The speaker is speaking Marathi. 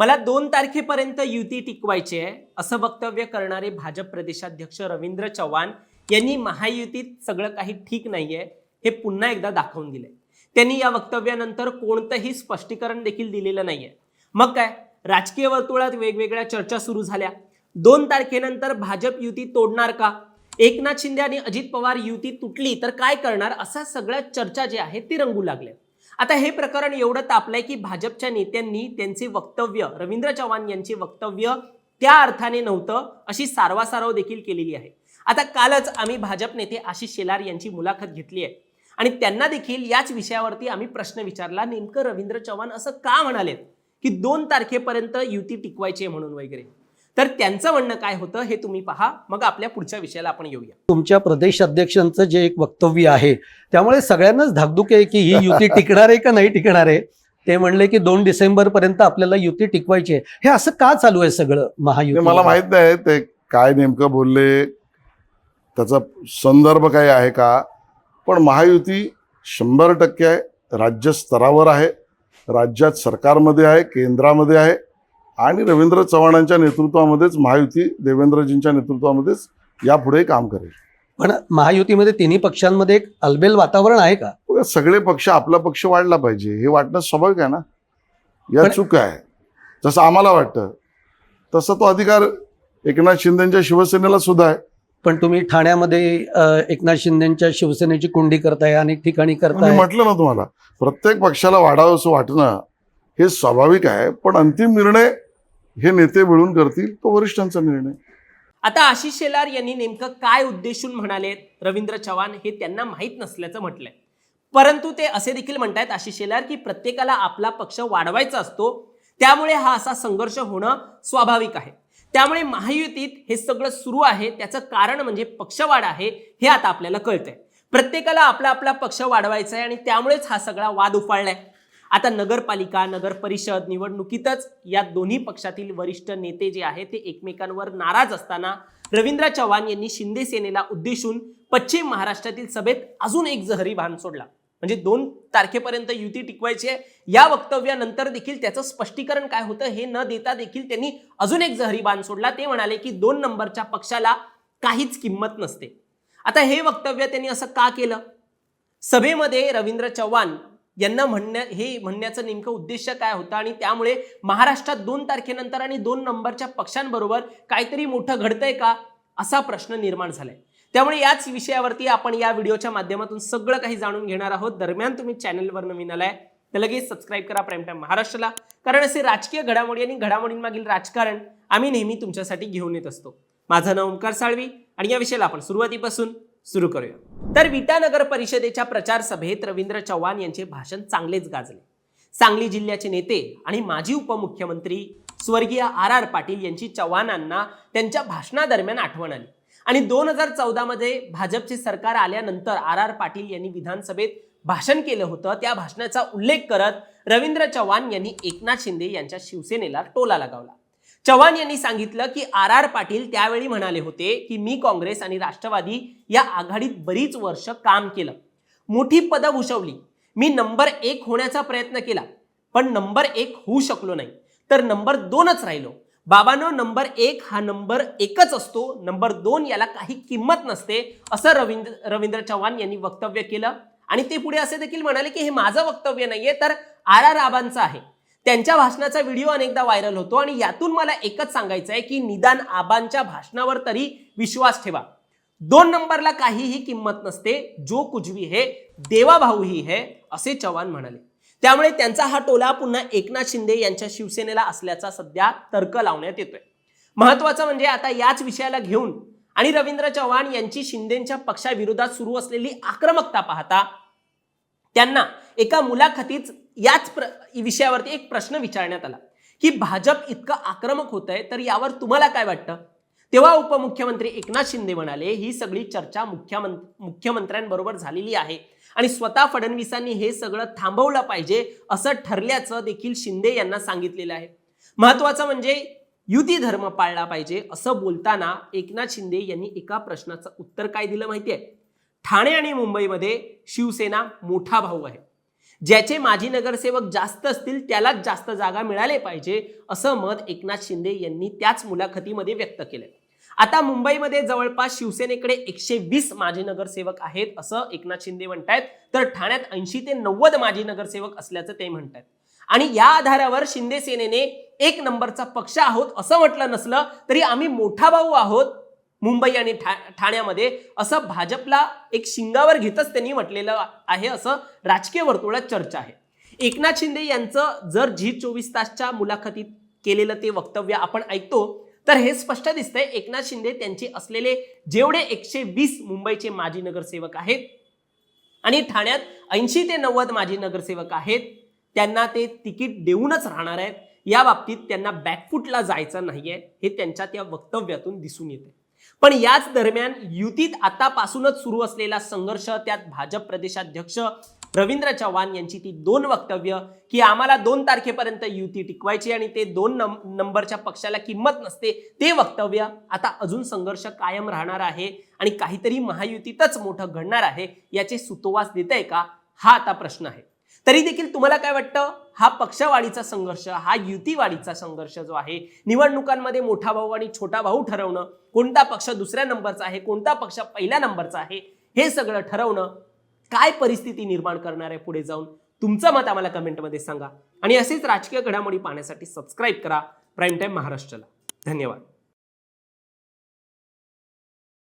मला दोन तारखेपर्यंत युती टिकवायची आहे असं वक्तव्य करणारे भाजप प्रदेशाध्यक्ष रवींद्र चव्हाण यांनी महायुतीत सगळं काही ठीक नाहीये हे पुन्हा एकदा दाखवून दिलंय. त्यांनी या वक्तव्यानंतर कोणतंही स्पष्टीकरण देखील दिलेलं नाहीये. मग काय? राजकीय वर्तुळात वेगवेगळ्या चर्चा सुरू झाल्या. दोन तारखेनंतर भाजप युती तोडणार का? एकनाथ शिंदे आणि अजित पवार युती तुटली तर काय करणार? असा सगळ्या चर्चा जे आहेत ती रंगू लागल्या. आता हे प्रकरण एवढं तापलंय की भाजपच्या नेत्यांनी त्यांचे वक्तव्य रवींद्र चव्हाण यांचे वक्तव्य त्या अर्थाने नव्हतं अशी सारवासारव देखील केलेली आहे. आता कालच आम्ही भाजप नेते आशिष शेलार यांची मुलाखत घेतली आहे. आणि त्यांना देखील याच विषयावरती आम्ही प्रश्न विचारला नेमकं रवींद्र चव्हाण असं का म्हणालेत? की दोन तारखेपर्यंत युती टिकवायची म्हणून वगैरे. तर त्यांचं म्हणणं काय होतं हे तुम्ही पहा. मग आपल्या पुढच्या विषयाला आपण येऊया. तुमच्या प्रदेश अध्यक्षांचं जे एक वक्तव्य आहे त्यामुळे सगळ्यांनाच धाकधूक आहे की ही युती टिकणार आहे का नाही टिकणार? आहे ते म्हणले की दोन डिसेंबर पर्यंत आपल्याला युती टिकवायची आहे. हे असं का चालू आहे सगळं महायुती? मला माहीत नाही ते काय नेमकं बोलले त्याचा संदर्भ काय आहे का? पण महायुती शंभर टक्के आहे राज्य स्तरावर आहे राज्यात सरकारमध्ये आहे केंद्रामध्ये आहे. आणि रवींद्र चव्हाणांच्या नेतृत्वामध्येच महायुती देवेंद्रजींच्या नेतृत्वामध्येच यापुढे काम करेल. पण महायुतीमध्ये तिन्ही पक्षांमध्ये एक अलबेल वातावरण आहे का? सगळे पक्ष आपला पक्ष वाढला पाहिजे हे वाटणं स्वाभाविक आहे ना? या चूक आहे. जसं आम्हाला वाटतं तसं तो अधिकार एकनाथ शिंदेच्या शिवसेनेला सुद्धा आहे. पण तुम्ही ठाण्यामध्ये एकनाथ शिंदेच्या शिवसेनेची कुंडी करताय अनेक ठिकाणी करताय. म्हटलं ना तुम्हाला प्रत्येक पक्षाला वाढावं असं वाटणं हे स्वाभाविक आहे पण अंतिम निर्णय हे नेते मिळून करतील तो वरिष्ठांचा निर्णय. आता आशिष शेलार यांनी नेमकं काय उद्देशून म्हणाले? रवींद्र चव्हाण हे त्यांना माहीत नसल्याचं म्हटलंय. परंतु ते असे देखील म्हणतायत आशिष शेलार की प्रत्येकाला आपला पक्ष वाढवायचा असतो. त्यामुळे हा असा संघर्ष होणं स्वाभाविक आहे. त्यामुळे महायुतीत हे सगळं सुरू आहे. त्याचं कारण म्हणजे पक्षवाढ आहे हे आता आपल्याला कळतंय. प्रत्येकाला आपला आपला पक्ष वाढवायचा आहे आणि त्यामुळेच हा सगळा वाद उफाळलाय. आता नगरपालिका नगर परिषद निवडणुकीतच या दोन्ही पक्षातील वरिष्ठ नेते जे आहेत ते एकमेकांवर नाराज असताना रवींद्र चव्हाण यांनी शिंदे सेनेला उद्देशून पश्चिम महाराष्ट्रातील सभेत अजून एक जहरी बाण सोडला. म्हणजे दोन तारखेपर्यंत युती टिकवायची आहे. या वक्तव्यानंतर देखील त्याचं स्पष्टीकरण काय होतं हे न देता देखील त्यांनी अजून एक जहरी बाण सोडला. ते म्हणाले की दोन नंबरच्या पक्षाला काहीच किंमत नसते. आता हे वक्तव्य त्यांनी असं का केलं? सभेमध्ये रवींद्र चव्हाण यांना म्हणण्या हे म्हणण्याचं नेमकं उद्देश काय होतं आणि त्यामुळे महाराष्ट्रात दोन तारखेनंतर आणि दोन नंबरच्या पक्षांबरोबर काहीतरी मोठं घडतंय का असा प्रश्न निर्माण झालाय. त्यामुळे याच विषयावरती आपण या व्हिडिओच्या माध्यमातून सगळं काही जाणून घेणार आहोत. दरम्यान तुम्ही चॅनलवर नवीन आलाय तर लगेच सबस्क्राईब करा प्राईम टाईम महाराष्ट्राला कारण असे राजकीय घडामोडी आणि घडामोडींमागील राजकारण आम्ही नेहमी तुमच्यासाठी घेऊन येत असतो. माझं नाव ओंकार साळवी आणि या विषयाला आपण सुरुवातीपासून सुरू करूया. तर विटा नगर परिषदेच्या प्रचार सभेत रवींद्र चव्हाण यांचे भाषण चांगलेच गाजले. सांगली जिल्ह्याचे नेते आणि माजी उपमुख्यमंत्री स्वर्गीय आर आर पाटील यांची चव्हाणांना त्यांच्या भाषणादरम्यान आठवण आली. आणि दोन हजार चौदा मध्ये भाजपचे सरकार आल्यानंतर आर आर पाटील यांनी विधानसभेत भाषण केलं होतं. त्या भाषणाचा उल्लेख करत रवींद्र चव्हाण यांनी एकनाथ शिंदे यांच्या शिवसेनेला टोला लगावला. चव्हाण यांनी सांगितलं की आर आर पाटील त्यावेळी म्हणाले होते की मी काँग्रेस आणि राष्ट्रवादी या आघाडीत बरीच वर्ष काम केलं. मोठी पदं भूषवली. मी नंबर एक होण्याचा प्रयत्न केला पण नंबर एक होऊ शकलो नाही. तर नंबर दोनच राहिलो. बाबानो नंबर एक हा नंबर एकच असतो. नंबर दोन याला काही किंमत नसते असं रवींद्र रवींद्र चव्हाण यांनी वक्तव्य केलं. आणि ते पुढे असे देखील म्हणाले की हे माझं वक्तव्य नाहीये तर आर आर आबांचं आहे. त्यांच्या भाषणाचा व्हिडिओ अनेकदा व्हायरल होतो आणि यातून मला एकच सांगायचं आहे की निदान आबांच्या भाषणावर तरी विश्वास ठेवा. दोन नंबरला काहीही किंमत नसते जो कुजवी हे देवा ही है असे चव्हाण म्हणाले. त्यामुळे त्यांचा हा टोला पुन्हा एकनाथ शिंदे यांच्या शिवसेनेला असल्याचा सध्या तर्क लावण्यात येतोय. महत्वाचं म्हणजे आता याच विषयाला घेऊन आणि रवींद्र चव्हाण यांची शिंदेच्या पक्षाविरोधात सुरू असलेली आक्रमकता पाहता त्यांना एका मुलाखतीत याच प्र विषयावरती एक प्रश्न विचारण्यात आला. की भाजप इतकं आक्रमक होत आहे तर यावर तुम्हाला काय वाटतं? तेव्हा उपमुख्यमंत्री एकनाथ शिंदे म्हणाले ही सगळी चर्चा मुख्यमंत मुख्यमंत्र्यांबरोबर झालेली आहे आणि स्वतः फडणवीसांनी हे सगळं थांबवलं पाहिजे असं ठरल्याचं देखील शिंदे यांना सांगितलेलं आहे. महत्वाचं म्हणजे युती धर्म पाळला पाहिजे असं बोलताना एकनाथ शिंदे यांनी एका प्रश्नाचं उत्तर काय दिलं माहितीये? ठाणे आणि मुंबईमध्ये शिवसेना मोठा भाऊ आहे. ज्याचे माजी नगरसेवक जास्त असतील त्यालाच जास्त जागा मिळाले पाहिजे असं मत एकनाथ शिंदे यांनी त्याच मुलाखतीमध्ये व्यक्त केलंय. आता मुंबईमध्ये जवळपास शिवसेनेकडे एकशे वीस माजी नगरसेवक आहेत असं एकनाथ शिंदे म्हणतायत. तर ठाण्यात ऐंशी ते नव्वद माजी नगरसेवक असल्याचं ते म्हणतायत. आणि या आधारावर शिंदे सेनेने एक नंबरचा पक्ष आहोत असं म्हटलं नसलं तरी आम्ही मोठा भाऊ आहोत मुंबई आणि ठा ठाण्यामध्ये असं भाजपला एक शिंगावर घेतच त्यांनी म्हटलेलं आहे असं राजकीय वर्तुळात चर्चा आहे. एकनाथ शिंदे यांचं जर झी चोवीस तासच्या मुलाखतीत केलेलं ते वक्तव्य आपण ऐकतो तर हे स्पष्ट दिसतंय. एकनाथ शिंदे त्यांचे असलेले जेवढे एकशे वीस मुंबईचे माजी नगरसेवक आहेत आणि ठाण्यात ऐंशी ते नव्वद माजी नगरसेवक आहेत त्यांना ते तिकीट देऊनच राहणार आहेत. या बाबतीत त्यांना बॅकफूटला जायचं नाहीये हे त्यांच्या त्या वक्तव्यातून दिसून येते पण याच दरम्यान युतीत आतापासूनच सुरू असलेला संघर्ष त्यात भाजप प्रदेशाध्यक्ष रवींद्र चव्हाण यांची ती दोन वक्तव्य की आम्हाला दोन तारखेपर्यंत युती टिकवायची आणि ते दोन नम नंबरच्या पक्षाला किंमत नसते ते वक्तव्य आता अजून संघर्ष कायम राहणार आहे आणि काहीतरी महायुतीतच मोठं घडणार आहे याचे सुतोवास देत आहे का? हा आता प्रश्न आहे. तरी देखील तुम्हाला काय वाटतं? हा पक्षवाढीचा संघर्ष हा युतीवाढीचा संघर्ष जो आहे निवडणुकांमध्ये मोठा भाऊ आणि छोटा भाऊ ठरवणं कोणता पक्ष दुसऱ्या नंबरचा आहे कोणता पक्ष पहिल्या नंबरचा आहे हे सगळं ठरवणं काय परिस्थिती निर्माण करणार आहे पुढे जाऊन? तुमचं मत आम्हाला कमेंटमध्ये सांगा. आणि असेच राजकीय घडामोडी पाहण्यासाठी सबस्क्राईब करा. प्राईम टाईम महाराष्ट्राला. धन्यवाद.